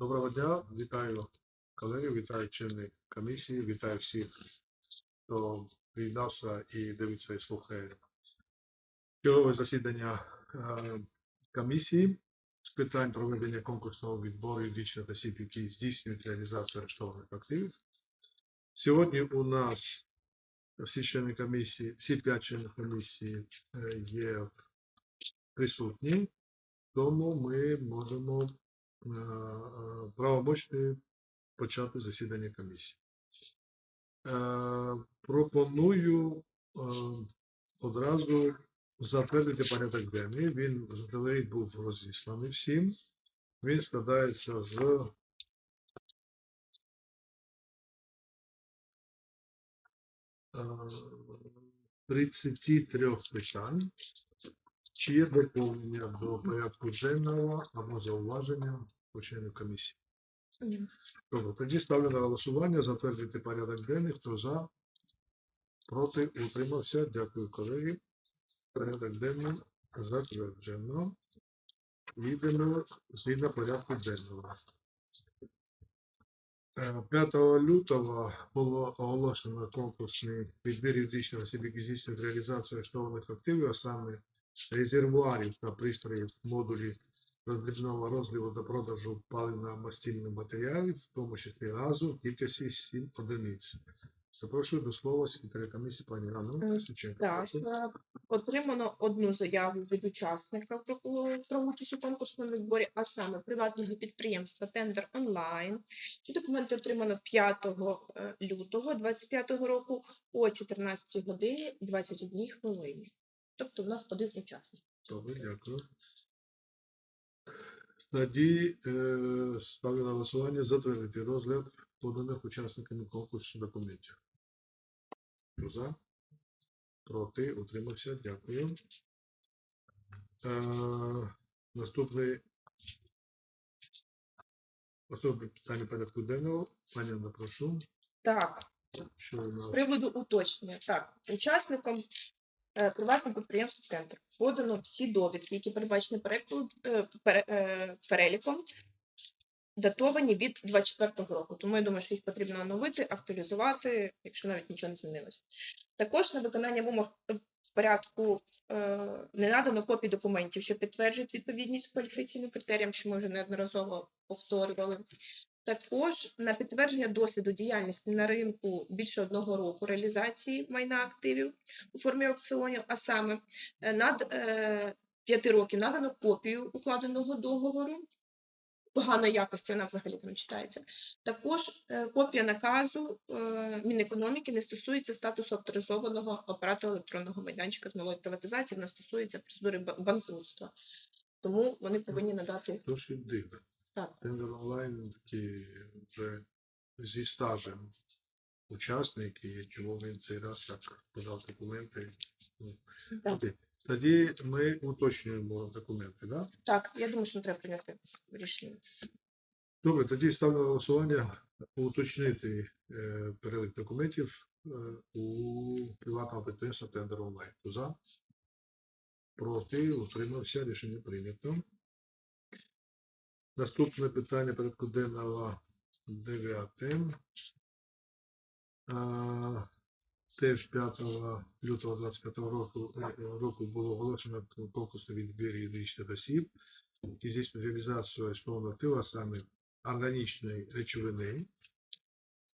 Доброго дня, вітаю колеги, вітаю члени комісії, вітаю всіх, хто приєднався і дивиться і слухає чергове засідання е, комісії з питань проведення конкурсного відбору юридичних осіб, які здійснюють реалізацію арештованих активів. Сьогодні у нас всі члени комісії, всі п'ять членів комісії е, є присутні, тому ми можемо е, е, почати засідання комісії. Е, Пропоную одразу затвердити порядок денний. Він заздалегідь був розісланий всім. Він складається з е, 33 питань. Чи є доповнення до порядку денного або зауваження по членів комісії? Добре, тоді ставлю на голосування затвердити порядок денний. Хто за? Проти? Утримався. Дякую, колеги. Порядок денний затверджено. Йдемо згідно порядку денного. Е, 5 лютого було оголошено конкурсний відбір юридичних осіб, які здійснюють реалізацію арештованих активів, а саме резервуарів та пристроїв модулі роздрібного розливу та продажу паливно-мастильних матеріалів, в тому числі газу, в кількості 7 одиниць. Запрошую до слова секретаря комісії пані Ганну Е, Так, е, отримано одну заяву від учасника про, участь у конкурсному відборі, а саме приватного підприємства Тендер Онлайн. Ці документи отримано 5 е, лютого 2025 року о 14 годині 21 хвилині. Тобто в нас один учасник. Добре, дякую. Тоді е, ставлю на голосування затвердити розгляд поданих учасниками конкурсу документів. Хто за? Проти? Утримався? Дякую. Е, наступний наступне питання порядку денного. Пані Анна, прошу. Так, Що у з приводу уточнення. Так, учасникам е, приватного підприємства Центр подано всі довідки, які передбачені е, е, переліком, датовані від 24-го року. Тому я думаю, що їх потрібно оновити, актуалізувати, якщо навіть нічого не змінилось. Також на виконання вимог порядку не надано копій документів, що підтверджують відповідність кваліфікаційним критеріям, що ми вже неодноразово повторювали. Також на підтвердження досвіду діяльності на ринку більше одного року реалізації майна активів у формі аукціонів, а саме е, над е, п'яти років надано копію укладеного договору. Поганої якості вона взагалі не читається. Також е, копія наказу Мінекономіки не стосується статусу авторизованого оператора електронного майданчика з малої приватизації, вона стосується процедури банкрутства. Тому вони повинні надати Тож і. Тендер онлайн такий вже зі стажем учасник, і чому він цей раз так подав документи. Ну, Так. Тоді ми уточнюємо документи, так? Да? так. Я думаю, що не треба прийняти рішення. Добре, тоді ставлю на голосування уточнити е, перелік документів е, у приватного підприємства Тендер онлайн. За? Проти, утримався, рішення прийнято. Наступне питання порядку денного дев'яте. Теж 5 лютого 25 року, е, року було оголошено конкурсний відбір юридичних осіб, які реалізацію арештованого активу, а саме органічної речовини,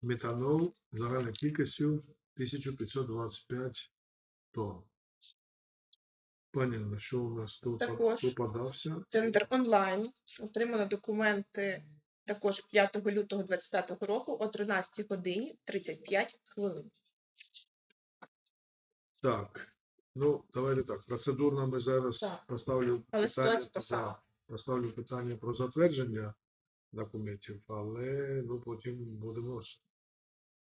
метанол загальною кількістю 1525 тонн. Анна, що у нас тут Також. попадався? Тендер онлайн. Отримано документи також 5 лютого 2025 року о 13 годині 35 хвилин. Так, ну давайте так. Процедурно ми зараз Так. поставлю Але питання, ситуація та сама. да, поставлю питання про затвердження документів, але ну потім будемо ж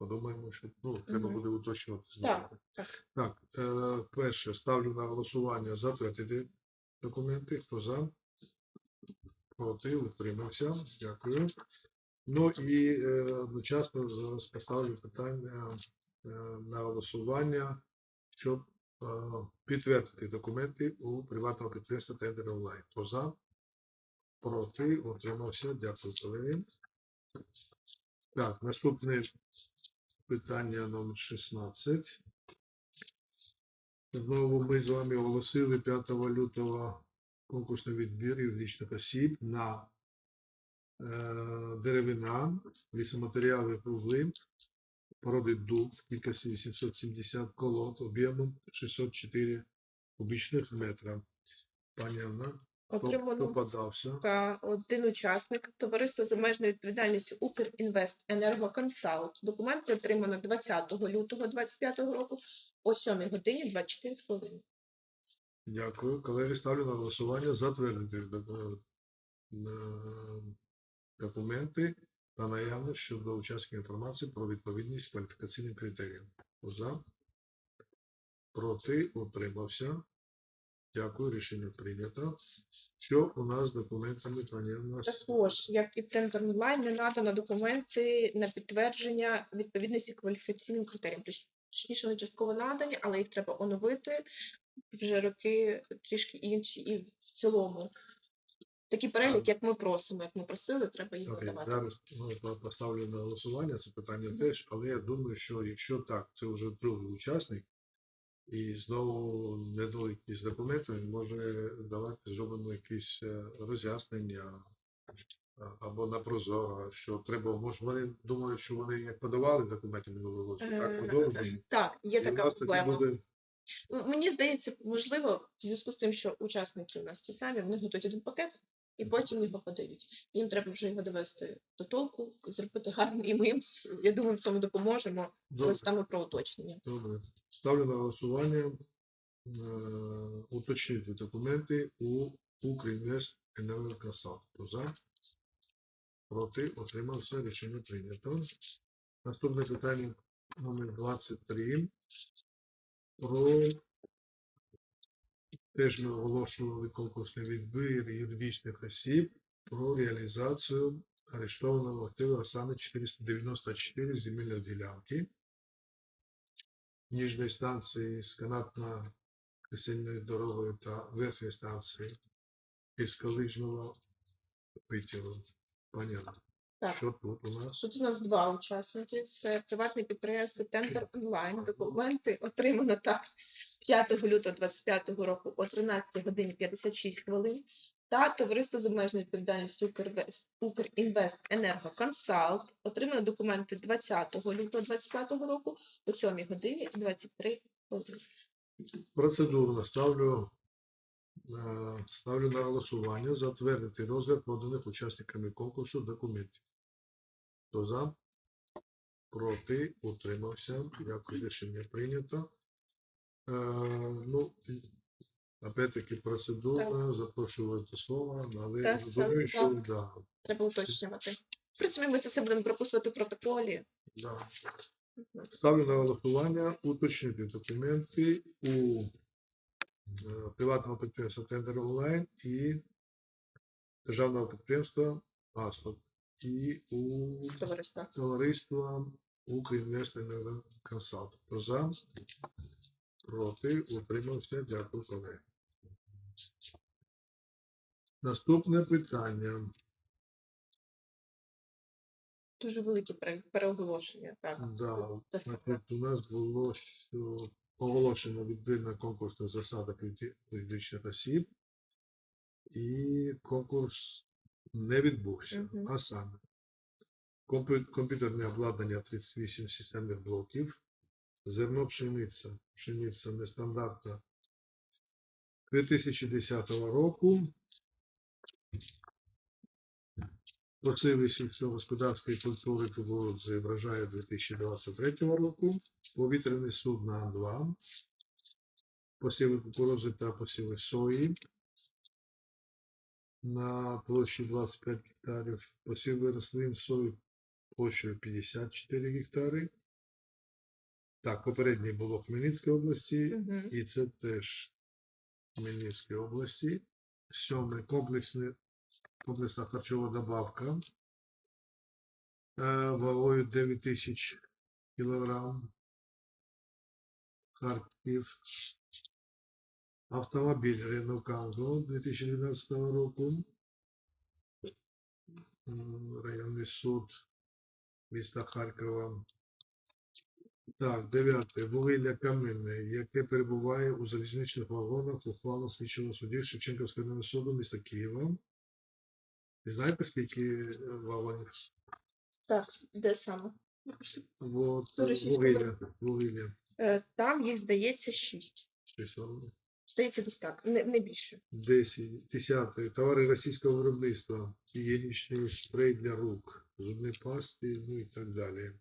подумаємо, що ну треба буде уточнювати. Так, так. Так, е, перше ставлю на голосування затвердити документи. Хто за? Проти, утримався. Дякую. Ну і е, одночасно зараз поставлю питання е, на голосування, щоб е, підтвердити документи у приватного підприємства Тендер онлайн. Хто за? Проти, утримався. Дякую, колеги. Так, наступне питання номер 16. Знову ми з вами оголосили 5 лютого конкурсний відбір юридичних осіб на е, деревина, лісоматеріали кругли, породи дуб в кількості 870 колод об'ємом 604 кубічних метра. Пані Анна, Отримано подався? та один учасник товариство з обмеженою відповідальністю Укрінвест Енергоконсалт. Документи отримано 20 лютого 2025 року о 7 годині 24 хвилини. Дякую. Колеги, ставлю на голосування затвердити документи та наявність щодо учасників інформації про відповідність кваліфікаційним критеріям. За. Проти. Утримався. Дякую. Рішення прийнято. Що у нас з документами, пані у нас? Також, як і в тендер онлайн, не надано документи на підтвердження відповідності кваліфікаційним критеріям. Точніше, вони частково надані, але їх треба оновити. Вже роки трішки інші, і в цілому. Такий перелік, як ми просимо, як ми просили, треба їх Окей, надавати. зараз ну, поставлю на голосування це питання теж, але я думаю, що якщо так, це вже другий учасник, і знову недоліки з документами, може давати зробимо якісь е, роз'яснення або на прозоро, що треба, може вони думають, що вони як подавали документи минулого року, так Е. Так, є така проблема. буде Мені здається, можливо, в зв'язку з тим, що учасники у нас ті самі, вони готують один пакет і потім його подають. Їм треба вже його довести до толку, зробити гарно, і ми їм, я думаю, в цьому допоможемо. добре. Там і про уточнення. Добре. Ставлю на голосування е, уточнити документи у Укрінвест Енергоконсалт. Хто за? Проти? Отримався. Рішення прийнято. Наступне питання номер 23. Про теж ми оголошували конкурсний відбір юридичних осіб про реалізацію арештованого активу, саме 494 земельної ділянки ніжної станції з канатно-весельною дорогою та верхньої станції пісколижного витягу. Понятно. Так. Що тут у нас? Тут у нас два учасники. Це приватне підприємство Тендер Онлайн. Документи отримано так 5 лютого 2025 року о 13 годині 56 хвилин. Та товариство з обмеженою відповідальністю Укрінвест Енергоконсалт отримано документи 20 лютого 2025 року о 7 годині 23 хвилини. Процедурно ставлю, ставлю на голосування затвердити розгляд поданих учасниками конкурсу документів. Хто за? Проти? Утримався. Дякую, рішення прийнято. Е, ну, опять-таки процедурно, запрошую вас до слова, але розумію, що так. да, Треба уточнювати. В принципі, ми це все будемо прописувати в протоколі. да. Ставлю на голосування уточнити документи у е, приватного підприємства Тендер Онлайн і державного підприємства Аспорт і у Товариства. товариства Укрінвест Консалт. За? Проти? Утримався. Дякую, колеги. Наступне питання. Дуже великі пере- переоголошення. Так, Да, Те у нас було що оголошено відбір конкурсна юрidi- юридичних осіб, і конкурс не відбувся. Угу. А саме комп'ютерне обладнання 38 системних блоків, зерно пшениця, пшениця нестандартна 2010 року. Посиви сільськогосподарської культури кукурудзи врожаю 2023 року, повітряний суд на Ан-2, посіви кукурудзи та посіви сої на площі 25 гектарів, посіви рослин сої площею 54 гектари. Так, попереднє було в Хмельницькій області, Мгм. і це теж Хмельницькій області. Сьоме комплексне, комплексна харчова добавка е, вагою 9 тисяч кілограм. Харків. Автомобіль Renault Kangoo 2012 року. районний суд міста Харкова. Так, дев'яте. Вугілля каменне, яке перебуває у залізничних вагонах, ухвала слідчого судді Шевченківського районного суду міста Києва. Ви знаєте, скільки е, вагонів? Так, де саме? Це російська вугілля, вугілля. Е, Там їх здається шість. Щось вагонів. Здається, десь так, не, не більше. 10. Десяте. Товари російського виробництва, гігієнічний спрей для рук, зубні пасти, ну і так далі.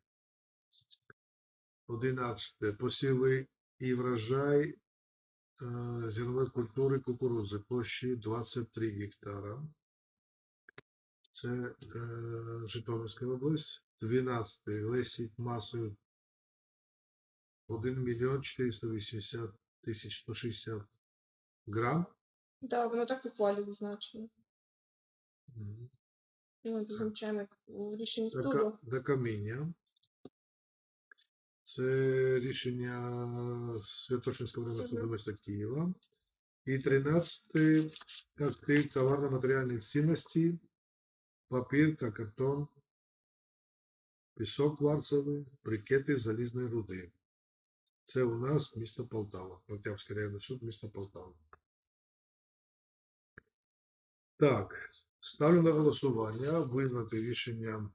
11. Посіви і врожай е, зернової культури кукурудзи площі 23 гектара. Це е, Житомирська область. 12. Лесіть масою 1 мільйон 480 тисяч 160 грам. Так, воно так ухвалі зазначено. Мгм. Ну, в рішенні до, суду. до каміння. Це рішення Святошинського районного суду міста Києва. І 13 актив товарно-матеріальних цінностей, папір та картон, пісок кварцевий, брикети залізної руди. Це у нас місто Полтава, Октябрьський районний суд міста Полтава. Так, ставлю на голосування визнати рішення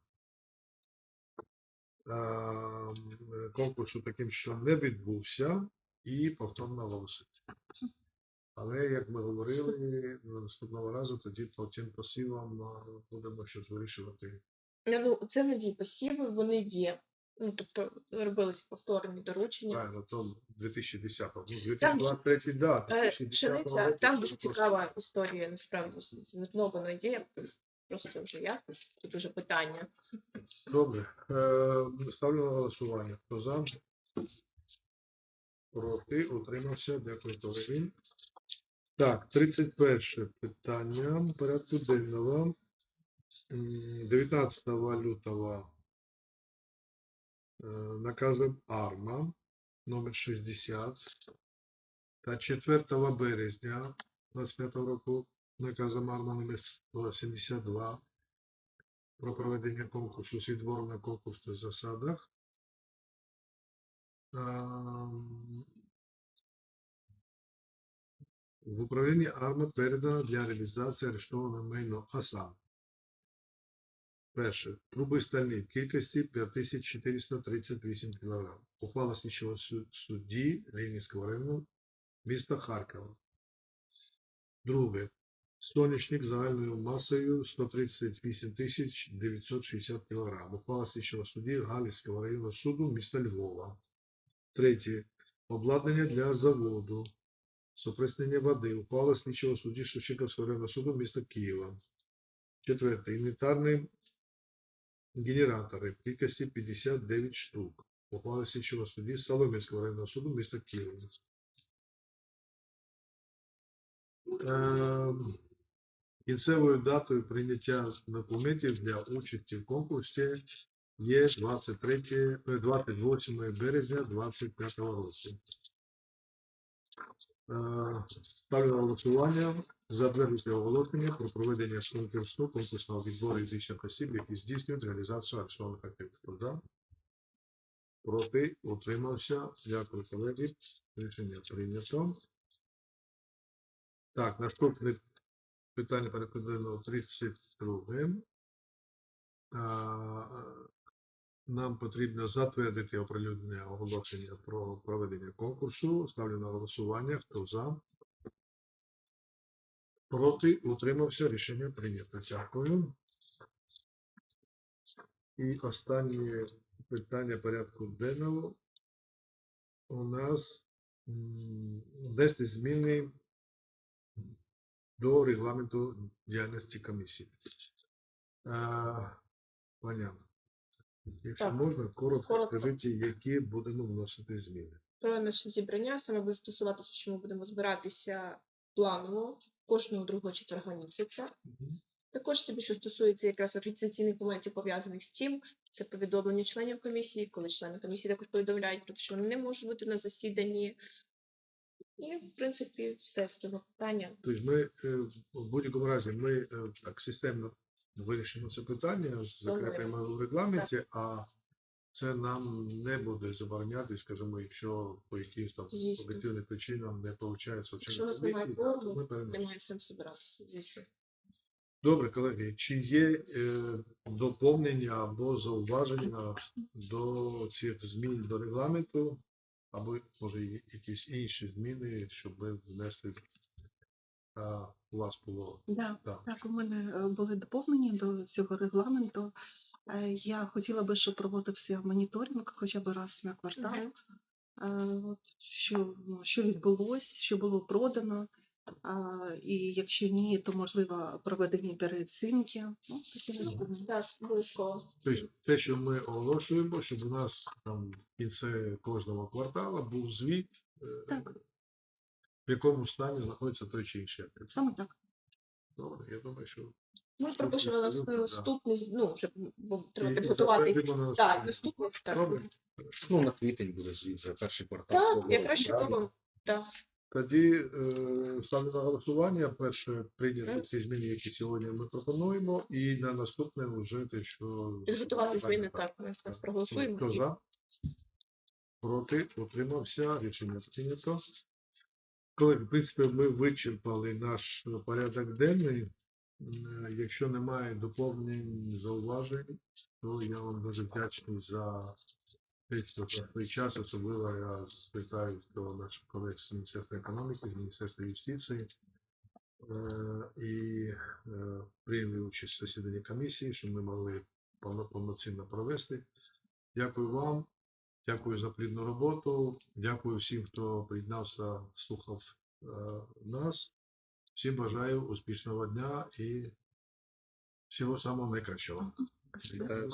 а, конкурсу таким, що не відбувся, і повторно оголосити. Але, як ми говорили, на наступного разу тоді по тим посівам будемо щось вирішувати. Ну, це нові посіви, вони є. Ну, тобто робились повторні доручення. Правильно, то 2010 ну, 2023, да, Е, 2010 Пшениця, року там дуже просто- цікава історія, насправді, з з відновленою є. Просто вже якість, тут уже питання. Добре. Е, ставлю на голосування. Хто за? Проти, утримався. Дякую, колеги. Так, 31 питання порядку денного. 19 лютого е, наказом АРМА номер 60 та 4 березня 25 року наказом АРМА номер 72 про проведення конкурсу з відбору на конкурсних засадах. В управлінні АРМА передано для реалізації арештоване майно а. Перше. Труби стальні в кількості 5438 кг. Ухвала слідчого судді Ленінського району міста Харкова. Друге. Сонячник загальною масою 138 960 кг. Ухвала слідчого судді Галицького районного суду міста Львова. Третє. Обладнання для заводу. Соприснення води. Ухвала слідчого судді Шевченківського районного суду міста Києва. Четверте. Інвентарні генератори в кількості 59 штук. Ухвала слідчого судді Солом'янського районного суду міста Києва. Ем, Кінцевою датою прийняття документів для участі в конкурсі є 23, е, 28 березня 2025 року. Е, Ставлю на голосування затвердити оголошення про проведення конкурсу конкурсного відбору юридичних осіб, які здійснюють реалізацію арештованих активів. За? Проти? Утримався. Дякую, колеги. Рішення прийнято. Так, наступне питання денного 32. Нам потрібно затвердити оприлюднення оголошення про проведення конкурсу. Ставлю на голосування. Хто за? Проти? Утримався. Рішення прийнято. Дякую. І останнє питання порядку денного у нас внести зміни до регламенту діяльності комісії. Понятно. Якщо Так. можна, коротко, Коротко. скажіть, які будемо вносити зміни. Про наше зібрання саме буде стосуватися, що ми будемо збиратися планово кожного другого четверга місяця. Також це більше стосується якраз організаційних моментів пов'язаних з цим. Це повідомлення членів комісії, коли члени комісії також повідомляють, про те, що вони не можуть бути на засіданні. І, в принципі, все з цього питання. Тобто ми е, в будь-якому разі ми е, так системно вирішимо це питання, закріпимо в регламенті, а це нам не буде забороняти, скажімо, якщо по якимось там Звісно. об'єктивним причинам не виходить Якщо у нас немає комісії, то ми переносимо. Немає сенсу збиратися, звісно. Добре, колеги, чи є е, доповнення або зауваження до цих змін до регламенту, або може якісь інші зміни, щоб ми внесли а, у вас було Да, так. так, у мене е, були доповнення до цього регламенту. Е, Я хотіла би, щоб проводився моніторинг хоча б раз на квартал. Мгм. Е, от Що, ну, що відбулось, що було продано, а, і якщо ні, то можливо проведення переоцінки. Ну, такі. Так. Тобто те, що ми оголошуємо, щоб у нас там в кінці кожного кварталу був звіт, Так. В якому стані знаходиться той чи інший актив. Саме так. Добре, я думаю, що Ми пропишемо наступний, ну, щоб бо треба і- підготувати. затвердимо на Так, наступний. наступний так. Добре. Ну, на квітень буде звіт за перший квартал. Так, цього якраз року, чудово. Так. Тоді е, ставлю на голосування. Перше прийняти ці зміни, які сьогодні ми пропонуємо, і на наступне вже те, що Підготувати зміни, Так. так, ми зараз проголосуємо. Хто і- за? Проти? Утримався. Рішення прийнято. Колеги, в принципі, ми вичерпали наш порядок денний. Якщо немає доповнень, зауважень, то я вам дуже вдячний за що цей час, особливо я звертаюся до наших колег з Міністерства економіки, з Міністерства юстиції. Е, І е, прийняли участь в засіданні комісії, щоб ми могли повноцінно провести. Дякую вам, дякую за плідну роботу, дякую всім, хто приєднався, слухав е, нас. Всім бажаю успішного дня і всього самого найкращого. Вітаю